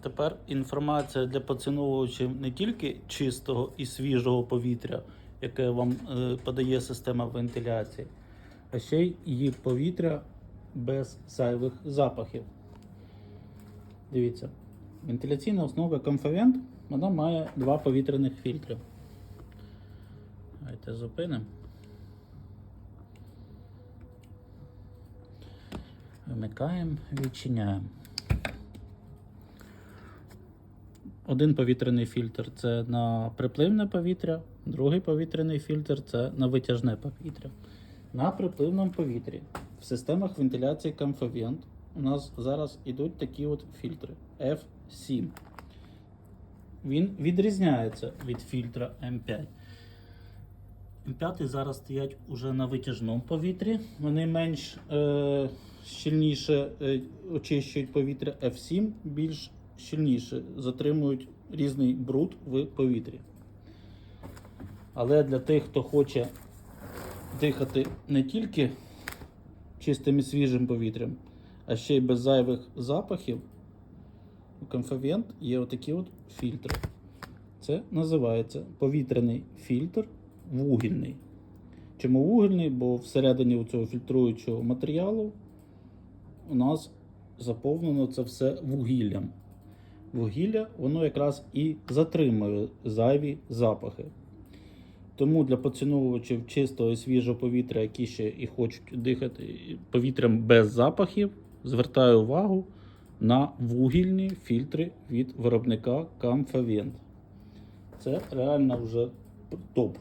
Тепер інформація для поціновувачів не тільки чистого і свіжого повітря, яке вам е, подає система вентиляції, а ще й і повітря без зайвих запахів. Дивіться, вентиляційна основа Comfavent, вона має два повітряних фільтри. Давайте зупинимо. Вмикаємо, відчиняємо. Один повітряний фільтр це на припливне повітря, другий повітряний фільтр це на витяжне повітря. На припливному повітрі в системах вентиляції Comfavent у нас зараз йдуть такі от фільтри F7. Він відрізняється від фільтра М5. М5 зараз стоять уже на витяжному повітрі. Вони менш е, щільніше е, очищують повітря. F7 більш щільніше затримують різний бруд в повітрі. Але для тих, хто хоче дихати не тільки чистим і свіжим повітрям, а ще й без зайвих запахів, у Comfavent є отакі от фільтри. Це називається повітряний фільтр вугільний. Чому вугільний? Бо всередині цього фільтруючого матеріалу у нас заповнено це все вугіллям. Вугілля воно якраз і затримує зайві запахи. Тому для поціновувачів чистого і свіжого повітря, які ще і хочуть дихати повітрям без запахів, звертаю увагу на вугільні фільтри від виробника Comfavent. Це реально вже топ.